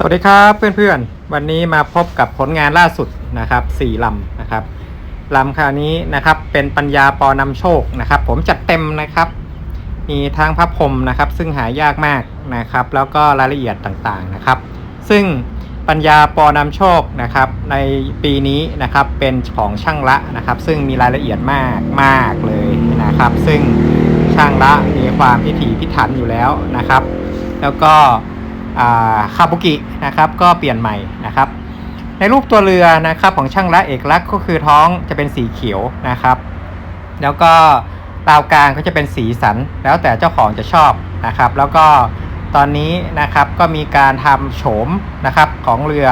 สวัสดีครับเพื่อนๆ วันนี้มาพบกับผลงานล่าสุดนะครับสี่ลำนะครับลำคราวนี้นะครับเป็นปัญญาปอนำโชคนะครับ ผมจัดเต็มนะครับ มีทั้งพระพรมนะครับซึ่งหายากมากนะครับ แล้วก็รายละเอียดต่างๆนะครับ ซึ่งปัญญาปอนำโชคนะครับในปีนี้นะครับเป็นของช่างละนะครับ ซึ่งมีรายละเอียดมากมากเลยนะครับ ซึ่งช่างละมีความพิถีพิถันอยู่แล้วนะครับ แล้วก็ คาบุกินะครับก็เปลี่ยนใหม่นะครับ ในรูปตัวเรือนะครับของช่างละเอกลักษ์ก็คือท้องจะเป็นสีเขียวนะครับ แล้วก็ราวกลางก็จะเป็นสีสัน แล้วแต่เจ้าของจะชอบนะครับ แล้วก็ตอนนี้นะครับก็มีการทำโฉมนะครับของเรือ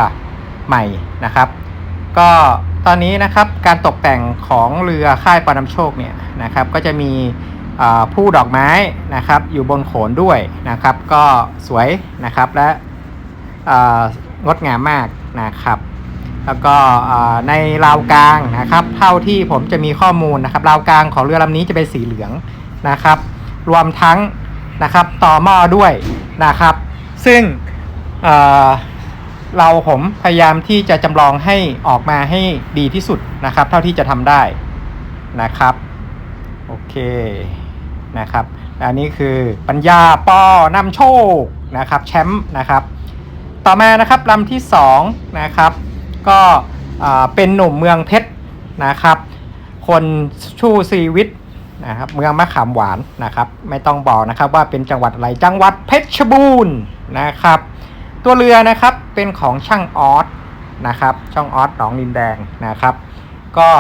ใหม่นะครับ ก็ตอนนี้นะครับการตกแต่งของเรือค่ายปานำโชคเนี่ยนะครับ ก็จะมี ผู้ดอกไม้นะครับอยู่บนโขนด้วยนะครับ ก็สวยนะครับและงดงามมากนะครับ แล้วก็ในราวกลางนะครับ เท่าที่ผมจะมีข้อมูลนะครับราวกลางของเรือลำนี้จะเป็นสีเหลืองนะครับ รวมทั้งนะครับต่อหม้อด้วยนะครับ ซึ่งเเราผมพยายามที่จะจำลองให้ออกมาให้ดีที่สุดนะครับ เท่าที่จะทำได้นะครับ โอเค นะครับอันนี้คือปัญญาปอนำโชคนะครับแชมป์นะครับ ต่อมานะครับลำที่2นะครับก็เป็นหนุ่มเมืองเพชรนะครับ คนชู้ชีวิตนะครับเมืองมะขามหวานนะครับไม่ต้องบอกนะครับว่าเป็นจังหวัดอะไรจังหวัดเพชรบูรณ์นะครับ ตัวเรือนะครับเป็นของช่างออสนะครับช่างออสหนองดินแดงนะครับ ก็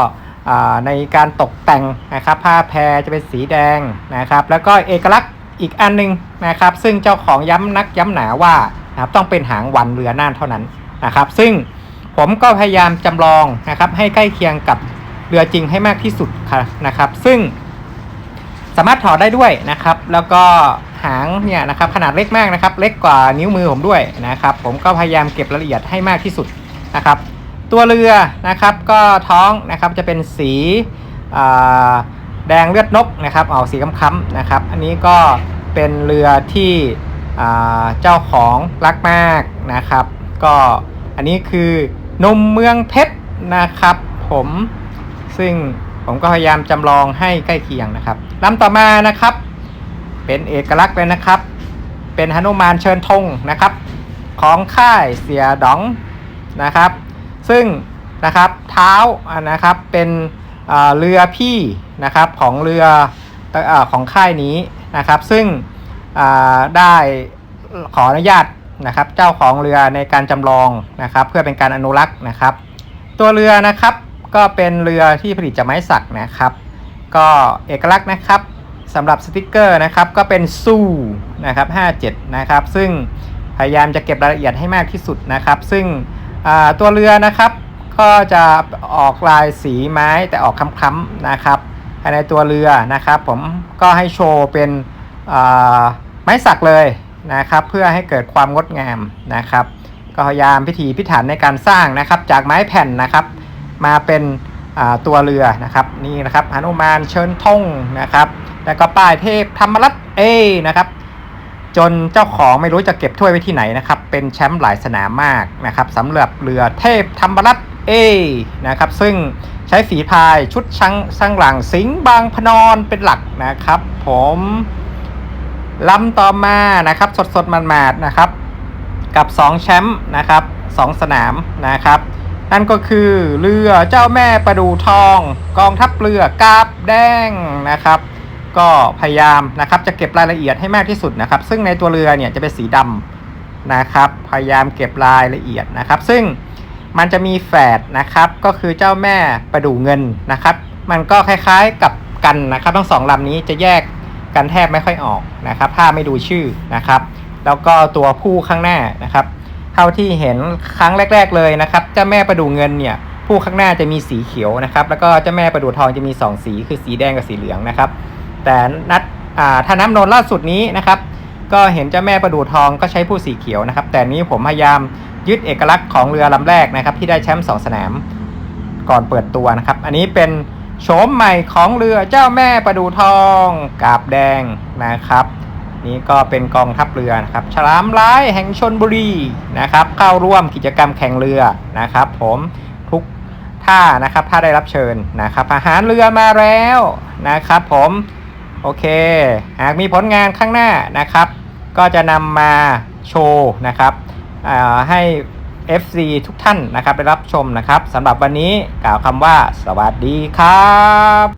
ในการตกแต่งนะครับผ้าแพรจะเป็นสีแดงนะครับ แล้วก็เอกลักษณ์อีกอันนึงนะครับ ซึ่งเจ้าของย้ำนักย้ำหนาว่านะครับต้องเป็นหางวันเรือน่านเท่านั้นนะครับ ซึ่งผมก็พยายามจำลองนะครับให้ใกล้เคียงกับเรือจริงให้มากที่สุดนะครับ ซึ่งสามารถถอดได้ด้วยนะครับ แล้วก็หางเนี่ยนะครับขนาดเล็กมากนะครับ เล็กกว่านิ้วมือผมด้วยนะครับ ผมก็พยายามเก็บรายละเอียดให้มากที่สุดนะครับ ตัวเรือนะครับก็ท้องนะครับจะเป็นสีแดงเลือดนกนะครับออกสีค้ำๆนะครับ อันนี้ก็เป็นเรือที่เจ้าของรักมากนะครับ ก็อันนี้คือนมเมืองเพชรนะครับผมซึ่งผมก็พยายามจำลองให้ใกล้เคียงนะครับลำต่อมานะครับ เป็นเอกลักษณ์เลยนะครับ เป็นหนุมานเชิญธงนะครับ ของค่ายเสียดองนะครับ ซึ่งนะครับเท้านะครับเป็นเรือพี่นะครับของเรืออของค่ายนี้นะครับ ซึ่งได้ขออนุญาตนะครับเจ้าของเรือในการจำลองนะครับ เพื่อเป็นการอนุรักษ์นะครับ ตัวเรือนะครับก็เป็นเรือที่ผลิตจากไม้สักนะครับ ก็เอกลักษณ์นะครับสำหรับสติกเกอร์นะครับก็เป็นสู้นะครับ57นะครับซึ่งพยายามจะเก็บรายละเอียดให้มากที่สุดนะครับ ซึ่ง ตัวเรือนะครับก็จะออกลายสีไม้แต่ออกค้ำๆนะครับภายในตัวเรือนะครับผมก็ให้โชว์เป็นไม้สักเลยนะครับ เพื่อให้เกิดความงดงามนะครับ ก็พยายามพิธีพิถันในการสร้างนะครับ จากไม้แผ่นนะครับ มาเป็นตัวเรือนะครับนี่นะครับหนุมานเชิญทงนะครับ แล้วก็ป้ายเทพธรรมรัตน์เอนะครับ จนเจ้าของไม่รู้จะเก็บถ้วยไว้ที่ไหนนะครับ เป็นแชมป์หลายสนามมากนะครับสำหรับเรือเทพธรรมรัตน์เอนะครับ ซึ่งใช้ฝีพายชุดชังสังหลังสิงห์บางพนอนเป็นหลักนะครับ ผมลำต่อมานะครับ สดสดมันมาดนะครับ กับ 2 แชมป์นะครับ 2 สนามนะครับ นั่นก็คือเรือเจ้าแม่ประดูทอง กองทัพเรือกาบแดงนะครับ ก็พยายามนะครับจะเก็บรายละเอียดให้มากที่สุดนะครับ ซึ่งในตัวเรือเนี่ยจะเป็นสีดำนะครับ พยายามเก็บรายละเอียดนะครับ ซึ่งมันจะมีแฝดนะครับก็คือเจ้าแม่ประดูเงินนะครับ มันก็คล้ายๆกับกันนะครับ ทั้งสองลำนี้จะแยกกันแทบไม่ค่อยออกนะครับ ถ้าไม่ดูชื่อนะครับ แล้วก็ตัวผู้ข้างหน้านะครับ เท่าที่เห็นครั้งแรก ๆเลยนะครับ เจ้าแม่ประดูเงินเนี่ยผู้ข้างหน้าจะมีสีเขียวนะครับ แล้วก็เจ้าแม่ประดูทองจะมี 2 สี คือสีแดงกับสีเหลืองนะครับ แต่นัดถ้าน้ำนนล่าสุดนี้นะครับ ก็เห็นเจ้าแม่ประดูทองก็ใช้ผู้สีเขียวนะครับ แต่นี้ผมพยายามยึดเอกลักษณ์ของเรือลำแรกนะครับ ที่ได้แชมป์สองสนามก่อนเปิดตัวนะครับ อันนี้เป็นโฉมใหม่ของเรือเจ้าแม่ประดูทองกาบแดงนะครับ นี่ก็เป็นกองทัพเรือนะครับ ฉลามร้ายแห่งชนบุรีนะครับ เข้าร่วมกิจกรรมแข่งเรือนะครับ ผมทุกท่านะครับถ้าได้รับเชิญนะครับอาหารเรือมาแล้วนะครับ ผม โอเค หากมีผลงานข้างหน้านะครับ ก็จะนำมาโชว์นะครับให้ FC ทุกท่านนะครับได้รับชมนะครับสำหรับวันนี้กล่าวคำว่าสวัสดีครับ